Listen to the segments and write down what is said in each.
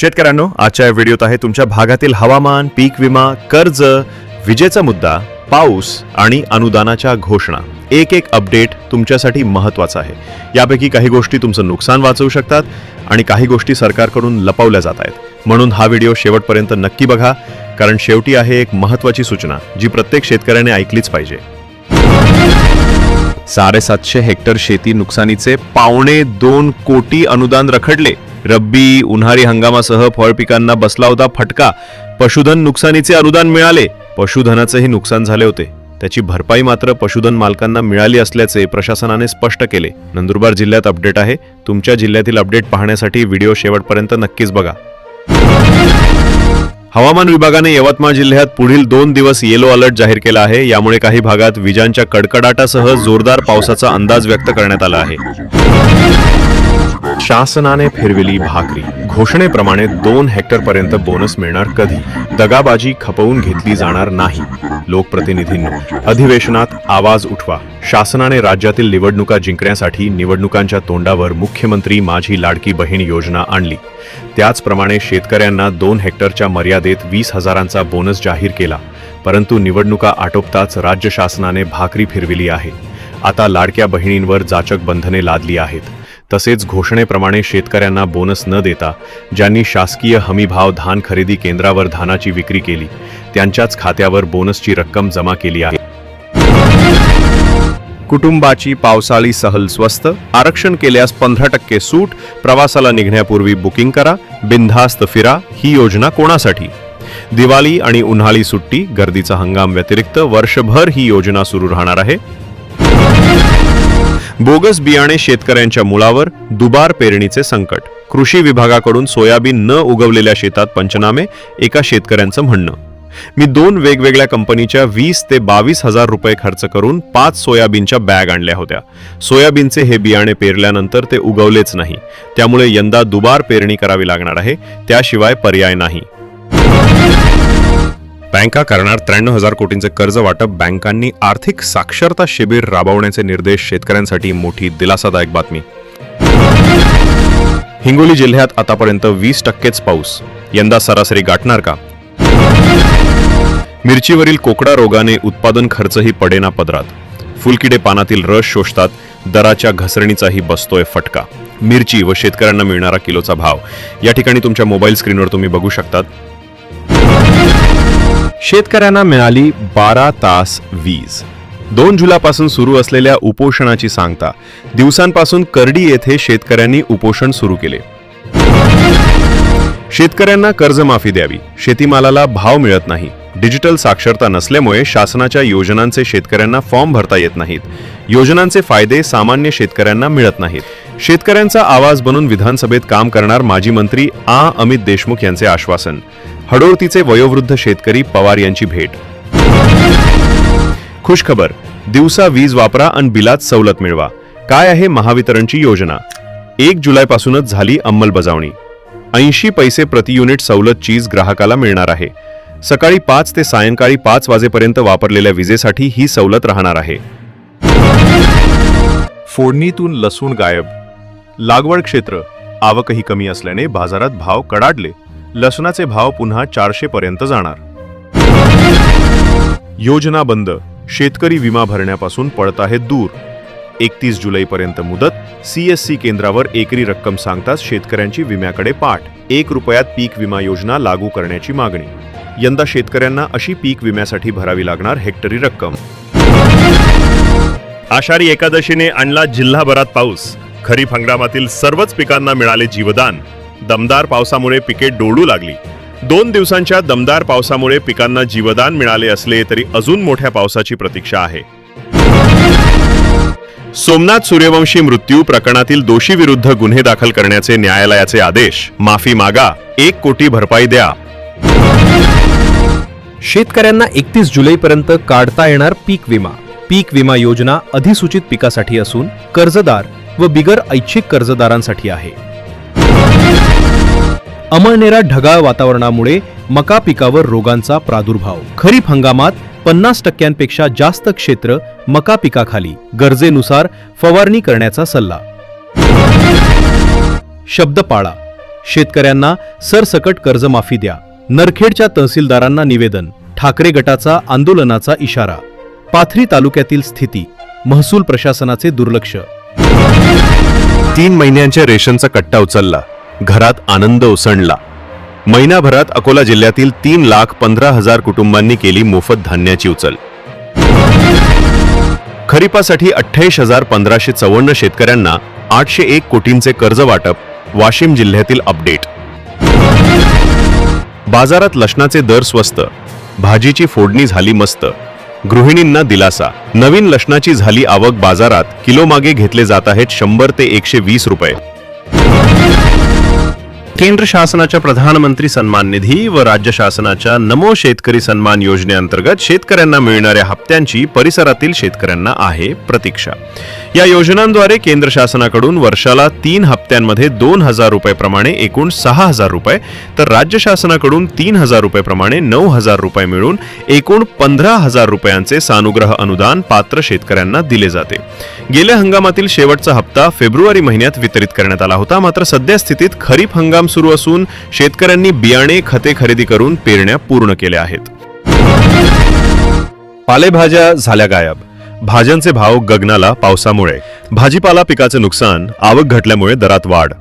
शेतकऱ्यांनो आजच्या या व्हिडिओत आहे तुमच्या भागातील हवामान पीक विमा कर्ज विजेचा मुद्दा पाऊस आणि अनुदानाच्या घोषणा. एक एक अपडेट तुमच्यासाठी महत्त्वाचा आहे. यापैकी काही गोष्टी तुमचं नुकसान वाचवू शकतात आणि काही गोष्टी सरकारकडून लपवल्या जात आहेत. म्हणून हा व्हिडिओ शेवटपर्यंत नक्की बघा कारण शेवटी आहे एक महत्त्वाची सूचना जी प्रत्येक शेतकऱ्याने ऐकलीच पाहिजे. साडेसातशे हेक्टर शेती नुकसानीचे पावणे दोन कोटी अनुदान रखडले. रब्बी उन्हाळी हंगामासह फळ पिकांना बसला होता फटका. पशुधन नुकसानीचे अनुदान मिळाले. पशुधनाचेही नुकसान झाले होते. त्याची भरपाई मात्र पशुधन मालकांना मिळाली असल्याचे प्रशासनाने स्पष्ट केले. नंदुरबार जिल्ह्यात अपडेट आहे. तुमच्या जिल्ह्यातील अपडेट पाहण्यासाठी व्हिडिओ शेवटपर्यंत नक्कीच बघा. हवामान विभागाने यवतमाळ जिल्ह्यात पुढील दोन दिवस येलो अलर्ट जाहीर केला आहे. यामुळे काही भागात विजांच्या कडकडाटासह जोरदार पावसाचा अंदाज व्यक्त करण्यात आला आहे. शासनाने फिरविली भाकरी. घोषणेप्रमाणे दोन हेक्टर पर्यंत बोनस मिळणार कधी? दगाबाजी खपवून घेतली जाणार नाही. लोकप्रतिनिधींनो अधिवेशनात आवाज उठवा. शासनाने राज्यातील निवडणुका जिंकण्यासाठी निवडणुकांच्या तोंडावर मुख्यमंत्री माझी लाडकी बहीण योजना आणली. त्याचप्रमाणे शेतकऱ्यांना दोन हेक्टरच्या मर्यादेत वीस हजारांचा बोनस जाहीर केला. परंतु निवडणुका आटोपताच राज्य शासनाने भाकरी फिरविली आहे. आता लाडक्या बहिणींवर जाचक बंधने लादली आहेत. तसेच घोषणेप्रमाणे शेतकऱ्यांना बोनस न देता ज्यांनी शासकीय हमीभाव धान खरेदी केंद्रावर धानाची विक्री केली त्यांच्याच खात्यावर बोनसची रक्कम जमा केली आहे. कुटुंबाची पावसाळी सहल स्वस्त आरक्षण केल्यास पंधरा टक्के सूट प्रवासाला निघण्यापूर्वी बुकिंग करा बिनधास्त फिरा ही योजना कोणासाठी? दिवाळी आणि उन्हाळी सुट्टी गर्दीचा हंगाम व्यतिरिक्त वर्षभर ही योजना सुरू राहणार आहे. बोगस बियाणे शेतकऱ्यांच्या मुळावर दुबार पेरणीचे संकट. कृषी विभागाकडून सोयाबीन न उगवलेल्या शेतात पंचनामे एका शेतकऱ्यांचं म्हणणं. मी दोन वेगवेगळ्या कंपनीच्या वीस ते बावीस हजार रुपये खर्च करून पाच सोयाबीनच्या बॅग आणल्या होत्या. सोयाबीनचे हे बियाणे पेरल्यानंतर ते उगवलेच नाही. त्यामुळे यंदा दुबार पेरणी करावी लागणार आहे. त्याशिवाय पर्याय नाही. बँका करणार त्र्याण्णव हजार कोटींचे कर्ज वाटप बँकांनी आर्थिक साक्षरता शिबिर राबवण्याचे निर्देश शेतकऱ्यांसाठी मोठी दिलासादायक बातमी. हिंगोली जिल्ह्यात आतापर्यंत वीस टक्केच पाऊस. यंदा सरासरी गाठणार का? मिरचीवरील कोकडा रोगाने उत्पादन खर्चही पडेना पदरात. फुलकिडे पानातील रस शोषतात दराच्या घसरणीचाही बसतोय फटका. मिरची व शेतकऱ्यांना मिळणारा किलोचा भाव. या ठिकाणी तुमच्या मोबाईल स्क्रीनवर तुम्ही बघू शकतात. शेतकऱ्यांना मिळाली बारा तास वीज. दोन जुलैपासून सुरू असलेल्या उपोषणाची सांगता दिवसांपासून करडी येथे शेतकऱ्यांनी उपोषण सुरू केले. शेतकऱ्यांना कर्जमाफी द्यावी शेतीमालाला भाव मिळत नाही डिजिटल साक्षरता नसल्यामुळे शासनाच्या योजनांचे शेतकऱ्यांना फॉर्म भरता येत नाहीत. योजनांचे फायदे सामान्य शेतकऱ्यांना मिळत नाहीत. शेतकऱ्यांचा आवाज बनून विधानसभेत काम करणार माजी मंत्री आ. अमित देशमुख यांचे आश्वासन. हडोळतीचे वयोवृद्ध शेतकरी पवार यांची भेट. खुशखबर दिवसा वीज वापरा आणि बिलात सवलत मिळवा. काय आहे महावितरणची योजना? एक जुलैपासूनच झाली अंमलबजावणी. ऐंशी पैसे प्रति युनिट सवलत चीज ग्राहकाला मिळणार आहे. सकाळी पाच ते सायंकाळी पाच वाजेपर्यंत वापरलेल्या विजेसाठी ही सवलत राहणार आहे. फोडणीतून लसूण गायब. लागवड क्षेत्र आवकही कमी असल्याने बाजारात भाव कडाडले. लसणाचे भाव पुन्हा चारशे पर्यंत जाणार. योजना बंद. शेतकरी विमा भरण्यापासून पळत आहेत दूर. एकतीस जुलैपर्यंत मुदत. सीएससी केंद्रावर एकरी रक्कम सांगताच शेतकऱ्यांची विम्याकडे पाठ. एक रुपयात पीक विमा योजना लागू करण्याची मागणी. यंदा शेतकऱ्यांना अशी पीक विम्यासाठी भरावी लागणार हेक्टरी रक्कम. आषाढी एकादशीने आणला जिल्हाभरात पाऊस. खरीप हंगामातील सर्वच पिकांना मिळाले जीवदान. दमदार पावसामुळे पिके डोळू लागली. दोन दिवसांच्या दमदार पावसामुळे पिकांना जीवदान मिळाले असले तरी अजून मोठ्या पावसाची प्रतीक्षा आहे. सोमनाथ सूर्यवंशी मृत्यू प्रकरणातील दोषी विरुद्ध गुन्हे दाखल करण्याचे न्यायालयाचे आदेश. माफी मागा. एक कोटी भरपाई द्या. शेतकऱ्यांना एकतीस जुलैपर्यंत काढता येणार पीक विमा. पीक विमा योजना अधिसूचित पिकासाठी असून कर्जदार व बिगर ऐच्छिक कर्जदारांसाठी आहे. अमळनेरा ढगाळ वातावरणामुळे मका पिकावर रोगांचा प्रादुर्भाव. खरीप हंगामात पन्नास टक्क्यांपेक्षा जास्त क्षेत्र मका पिकाखाली. गरजेनुसार फवारणी करण्याचा सल्ला. शब्द पाळा शेतकऱ्यांना सरसकट कर्जमाफी द्या. नरखेडच्या तहसीलदारांना निवेदन. ठाकरे गटाचा आंदोलनाचा इशारा. पाथरी तालुक्यातील स्थिती. महसूल प्रशासनाचे दुर्लक्ष. तीन महिन्यांच्या रेशनचा कट्टा उचलला. घरात आनंद उसणला. महिनाभरात अकोला जिल्ह्यातील तीन लाख पंधरा हजार कुटुंबांनी केली मोफत धान्याची उचल. खरीपासाठी अठ्ठावीस हजार पंधराशे चौवन्न शेतकऱ्यांना आठशे एक कोटींचे कर्ज वाटप वाशिम जिल्ह्यातील अपडेट. बाजारात लसणाचे दर स्वस्त भाजीची फोडणी झाली मस्त गृहिणींना दिलासा. नवीन लसणाची झाली आवक बाजारात किलोमागे घेतले जात आहेत शंभर ते एकशे वीस रुपये. केंद्र शासनाच्या प्रधानमंत्री सन्मान निधी व राज्य शासनाच्या नमो शेतकरी सन्मान योजनेअंतर्गत शेतकऱ्यांना मिळणाऱ्या हप्त्यांची परिसरातील शेतकऱ्यांना आहे प्रतीक्षा. या योजनांद्वारे केंद्र शासनाकडून वर्षाला तीन हप्त्यांमध्ये दोन हजार रुपयेप्रमाणे एकूण सहा हजार रुपये तर राज्य शासनाकडून तीन हजार रुपयेप्रमाणे नऊ हजार रुपये मिळून एकूण पंधरा हजार रुपयांचे सानुग्रह अनुदान पात्र शेतकऱ्यांना दिले जाते. गेल्या हंगामातील शेवटचा हप्ता फेब्रुवारी महिन्यात वितरित करण्यात आला होता मात्र सध्या स्थितीत खरीप हंगाम सुरू असून शेतकऱ्यांनी बियाणे खते खरेदी करून पेरण्या पूर्ण केल्या आहेत. पालेभाज्या झाल्या गायब. भाज्यांचे भाव गगनाला पावसामुळे. भाजीपाला पिकाचे नुकसान आवक घटल्यामुळे दरात वाढ.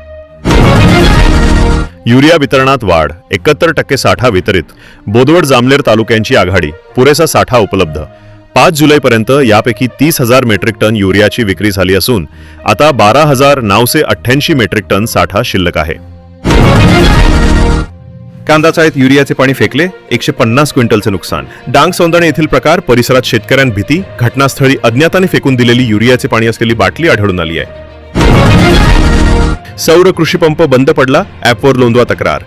युरिया वितरणात वाढ एकाहत्तर टक्के साठा वितरित. बोदवड जामनेर तालुक्यांची आघाडी पुरेसा साठा उपलब्ध. पाच जुलैपर्यंत यापैकी तीस हजार मेट्रिक टन युरियाची विक्री झाली असून आता बारा हजार नऊशे अठ्ठ्याऐंशी मेट्रिक टन साठा शिल्लक आहे. कांदा चाळीत युरियाचे पाणी फेकले एकशे पन्नास क्विंटलचे नुकसान. डांग सौंदणे येथील प्रकार परिसरात शेतकऱ्यां भीती घटनास्थळी अज्ञाताने फेकून दिलेली युरियाचे पाणी असलेली बाटली आढळून आली आहे. सौर कृषी पंप बंद पडला ॲपवर नोंदवा तक्रार.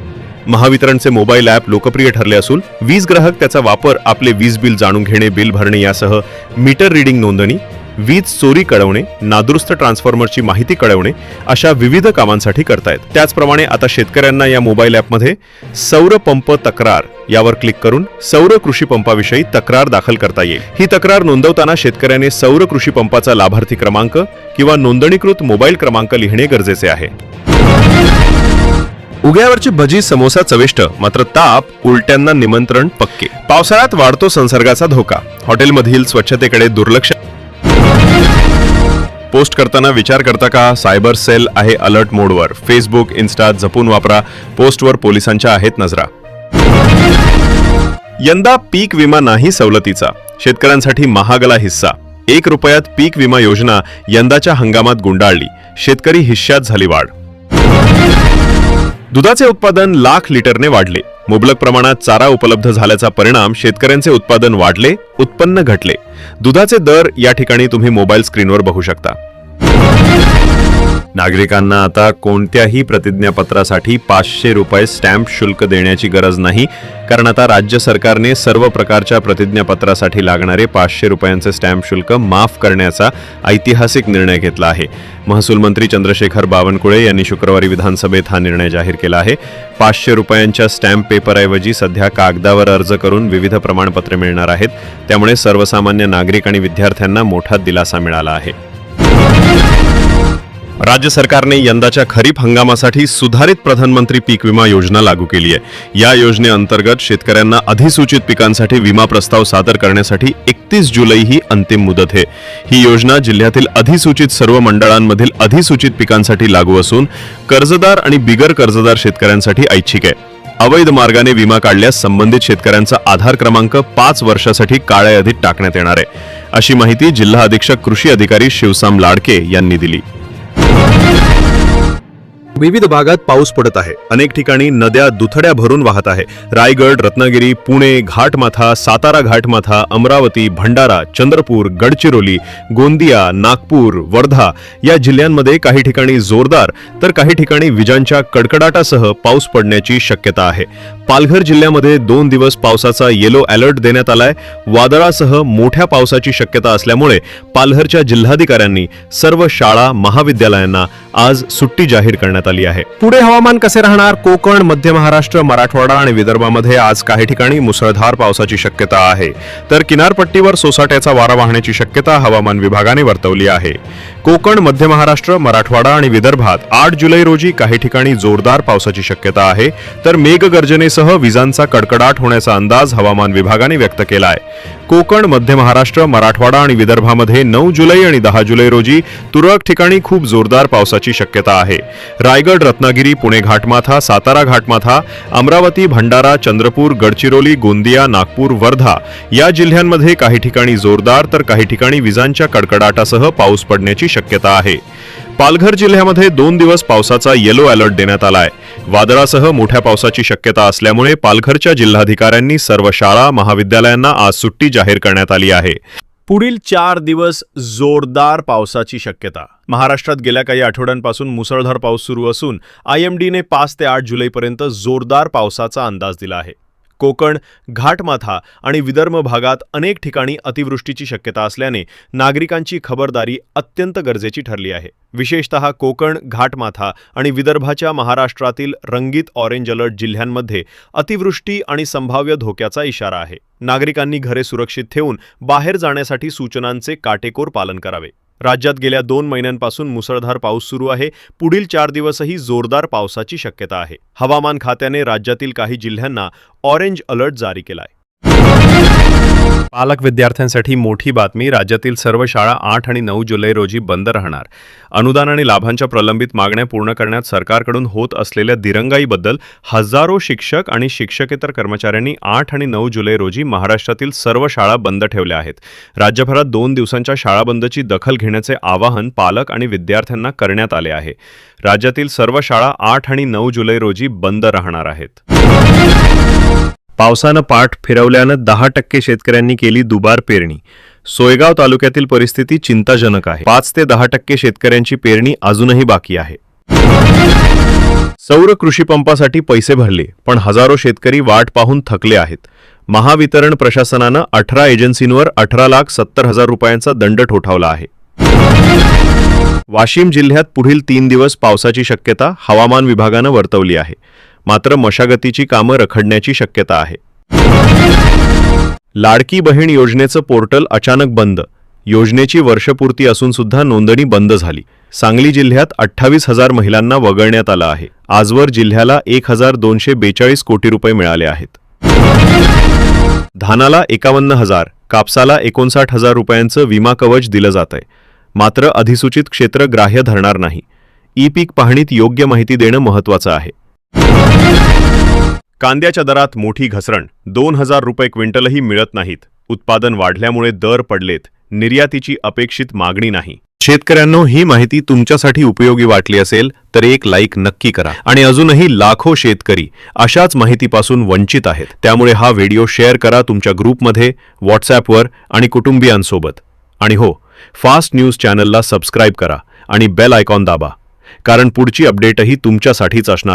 महावितरणचे मोबाईल ॲप लोकप्रिय ठरले असून वीज ग्राहक त्याचा वापर आपले वीज बिल जाणून घेणे बिल भरणे यासह मीटर रिडिंग नोंदणी वीज चोरी कळवणे नादुरुस्त ट्रान्सफॉर्मरची माहिती कळवणे अशा विविध कामांसाठी करतायत. त्याचप्रमाणे आता शेतकऱ्यांना या मोबाईल ॲपमध्ये सौर पंप तक्रार यावर क्लिक करून सौर कृषी पंपाविषयी तक्रार दाखल करता येईल. ही तक्रार नोंदवताना शेतकऱ्याने सौर कृषी पंपाचा लाभार्थी क्रमांक किंवा नोंदणीकृत मोबाईल क्रमांक लिहिणे गरजेचे आहे. उग्यावरची भजी समोसा चविष्ट मात्र ताप उलट्यांना निमंत्रण पक्के. पावसाळ्यात वाढतो संसर्गाचा धोका. हॉटेलमधील स्वच्छतेकडे दुर्लक्ष पोस्ट करताना विचार करता का? सायबर सेल आहे अलर्ट मोडवर. फेसबुक इन्स्टा जपून वापरा. पोस्टवर पोलिसांच्या आहेत नजरा. यंदा पीक विमा नाही सवलतीचा. शेतकऱ्यांसाठी महागला हिस्सा. एक रुपयात पीक विमा योजना यंदाच्या हंगामात गुंडाळली. शेतकरी हिश्श्यात झाली वाढ. दुधाचे उत्पादन लाख लिटरने वाढले. मुबलक प्रमाणात चारा उपलब्ध झाल्याचा परिणाम शेतकऱ्यांचे उत्पादन वाढले उत्पन्न घटले. दुधाचे दर या ठिकाणी तुम्ही मोबाईल स्क्रीनवर बघू शकता. नागरिकांना आता कोणत्याही प्रतिज्ञापत्रासाठी पाचशे रुपये स्टॅम्प शुल्क देण्याची गरज नाही कारण आता राज्य सरकारने सर्व प्रकारच्या प्रतिज्ञापत्रासाठी लागणारे पाचशे रुपयांचे स्टॅम्प शुल्क माफ करण्याचा ऐतिहासिक निर्णय घेतला आहे. महसूल मंत्री चंद्रशेखर बावनकुळे यांनी शुक्रवारी विधानसभेत हा निर्णय जाहीर केला आहे. पाचशे रुपयांच्या स्टॅम्प पेपरऐवजी सध्या कागदावर अर्ज करून विविध प्रमाणपत्रे मिळणार आहेत. त्यामुळे सर्वसामान्य नागरिक आणि विद्यार्थ्यांना मोठा दिलासा मिळाला आहे. राज्य सरकारने यंदाच्या खरीप हंगामासाठी सुधारित प्रधानमंत्री पीक विमा योजना लागू केली आहे. या योजनेअंतर्गत शेतकऱ्यांना अधिसूचित पिकांसाठी विमा प्रस्ताव सादर करण्यासाठी एकतीस जुलै ही अंतिम मुदत आहे. ही योजना जिल्ह्यातील अधिसूचित सर्व मंडळांमधील अधिसूचित पिकांसाठी लागू असून कर्जदार आणि बिगर कर्जदार शेतकऱ्यांसाठी ऐच्छिक आहे. अवैध मार्गाने विमा काढल्यास संबंधित शेतकऱ्यांचा आधार क्रमांक पाच वर्षासाठी काळ्या यादीत टाकण्यात येणार आहे. अशी माहिती जिल्हा अधीक्षक कृषी अधिकारी शिवसाम लाडके यांनी दिली. विविध भागात पाऊस पडत आहे. अनेक ठिकाणी नद्या दुथड्या भरून वाहत आहे. रायगड रत्नागिरी पुणे घाटमाथा सातारा घाटमाथा अमरावती भंडारा चंद्रपूर गडचिरोली गोंदिया नागपूर वर्धा या जिल्ह्यांमध्ये काही ठिकाणी जोरदार तर काही ठिकाणी विजांच्या कडकडाटासह पाऊस पडण्याची शक्यता आहे. पालघर जिल्ह्यामध्ये दोन दिवस पावसाचा येलो अलर्ट देण्यात आलाय. वादळासह मोठ्या पावसाची शक्यता असल्यामुळे पालघरच्या जिल्हाधिकाऱ्यांनी सर्व शाळा महाविद्यालयांना आज सुट्टी जाहीर करण्यात आली. आहे. पुढे हवामान कसे राहणार? कोकण मध्य महाराष्ट्र मराठवाडा आणि विदर्भामध्ये आज काही ठिकाणी मुसळधार पावसाची शक्यता आहे. तर किनारपट्टीवर सोसाट्याचा वारा वाहण्याची शक्यता हवामान विभागाने वर्तवली आहे. कोकण मध्य महाराष्ट्र मराठवाडा आणि विदर्भात आठ जुलै रोजी काही ठिकाणी जोरदार पावसाची शक्यता आहे. तर मेघगर्जनेसह विजांचा कडकडाट होण्याचा अंदाज हवामान विभागाने व्यक्त केला आहे कोकण मध्य महाराष्ट्र मराठवाडा आणि विदर्भामध्ये नऊ जुलै आणि दहा जुलै रोजी तुरळक ठिकाणी खूप जोरदार पावसाची शक्यता आहे. रायगड रत्नागिरी पुणे घाटमाथा सातारा घाटमाथा अमरावती भंडारा चंद्रपूर गडचिरोली गोंदिया नागपूर वर्धा या जिल्ह्यांमध्ये काही ठिकाणी जोरदार तर काही ठिकाणी विजांच्या कडकडाटासह पाऊस पडण्याची शक्यता आहे. पालघर जिल्ह्यामध्ये दोन दिवस पावसाचा येलो अलर्ट देण्यात आलाय. वादळासह मोठ्या पावसाची शक्यता असल्यामुळे पालघरच्या जिल्हाधिकाऱ्यांनी सर्व शाळा महाविद्यालयांना आज सुट्टी जाहीर करण्यात आली आहे. पुढील चार दिवस जोरदार पावसाची शक्यता. महाराष्ट्रात गेल्या काही आठवड्यांपासून मुसळधार पाऊस सुरू असून आय एम डीने पाच ते आठ जुलैपर्यंत जोरदार पावसाचा अंदाज दिला आहे. कोकण घाटमाथा आणि विदर्भ भागात अनेक ठिकाणी अतिवृष्टीची शक्यता असल्याने नागरिकांची खबरदारी अत्यंत गरजेची ठरली आहे. विशेषतः कोकण घाटमाथा आणि विदर्भाच्या महाराष्ट्रातील रंगीत ऑरेंज अलर्ट जिल्ह्यांमध्ये अतिवृष्टी आणि संभाव्य धोक्याचा इशारा आहे. नागरिकांनी घरे सुरक्षित ठेवून बाहेर जाण्यासाठी सूचनांचे काटेकोर पालन करावे. राज्यात गेल्या दोन महिन्यांपासून मुसळधार पाऊस सुरू आहे. पुढील चार दिवसही जोरदार पावसाची शक्यता आहे. हवामान खात्याने राज्यातील काही जिल्ह्यांना ऑरेंज अलर्ट जारी केलाय. पालक विद्यार्थ्यांसाठी मोठी बातमी. राज्यातील सर्व शाळा आठ आणि नऊ जुलै रोजी बंद राहणार. अनुदान आणि लाभांच्या प्रलंबित मागण्या पूर्ण करण्यात सरकारकडून होत असलेल्या दिरंगाईबद्दल हजारो शिक्षक आणि शिक्षकेतर कर्मचाऱ्यांनी आठ आणि नऊ जुलै रोजी महाराष्ट्रातील सर्व शाळा बंद ठेवल्या आहेत. राज्यभरात दोन दिवसांच्या शाळा बंदची दखल घेण्याचे आवाहन पालक आणि विद्यार्थ्यांना करण्यात आले आहे. राज्यातील सर्व शाळा आठ आणि नऊ जुलै रोजी बंद राहणार आहेत. पावसानं पाठ फिरवल्यानं दहा टक्के शेतकऱ्यांनी केली दुबार पेरणी. सोयगाव तालुक्यातील परिस्थिती चिंताजनक आहे. पाच ते दहा टक्के शेतकऱ्यांची पेरणी अजूनही बाकी आहे. सौर कृषी पंपासाठी पैसे भरले पण हजारो शेतकरी वाट पाहून थकले आहेत. महावितरण प्रशासनानं अठरा एजन्सींवर अठरा लाख सत्तर हजार रुपयांचा दंड ठोठावला आहे. वाशिम जिल्ह्यात पुढील तीन दिवस पावसाची शक्यता हवामान विभागानं वर्तवली आहे. मात्र मशागतीची कामं रखडण्याची शक्यता आहे. लाडकी बहीण योजनेचं पोर्टल अचानक बंद. योजनेची वर्षपूर्ती असून सुद्धा नोंदणी बंद झाली. सांगली जिल्ह्यात अठ्ठावीस हजार महिलांना वगळण्यात आलं आहे. आजवर जिल्ह्याला एक हजार दोनशे बेचाळीस कोटी रुपये मिळाले आहेत. धानाला एकावन्न हजार कापसाला एकोणसाठ हजार रुपयांचं विमा कवच दिलं जात आहे मात्र अधिसूचित क्षेत्र ग्राह्य धरणार नाही. ई पीक पाहणीत योग्य माहिती देणं महत्वाचं आहे. कांद्याच्या दरात मोठी घसरण. दोन हजार रुपये क्विंटलही मिळत नाहीत. उत्पादन वाढल्यामुळे दर पडलेत. निर्यातीची अपेक्षित मागणी नाही. शेतकऱ्यांनो ही माहिती तुमच्यासाठी उपयोगी वाटली असेल तर एक लाईक नक्की करा. आणि अजूनही लाखो शेतकरी अशाच माहितीपासून वंचित आहेत. त्यामुळे हा व्हिडिओ शेअर करा तुमच्या ग्रुपमध्ये व्हॉट्सॲपवर आणि कुटुंबियांसोबत. आणि हो फास्ट न्यूज चॅनलला सबस्क्राईब करा आणि बेल आयकॉन दाबा. कारण पुढची अपडेटही तुमच्यासाठीच असणार.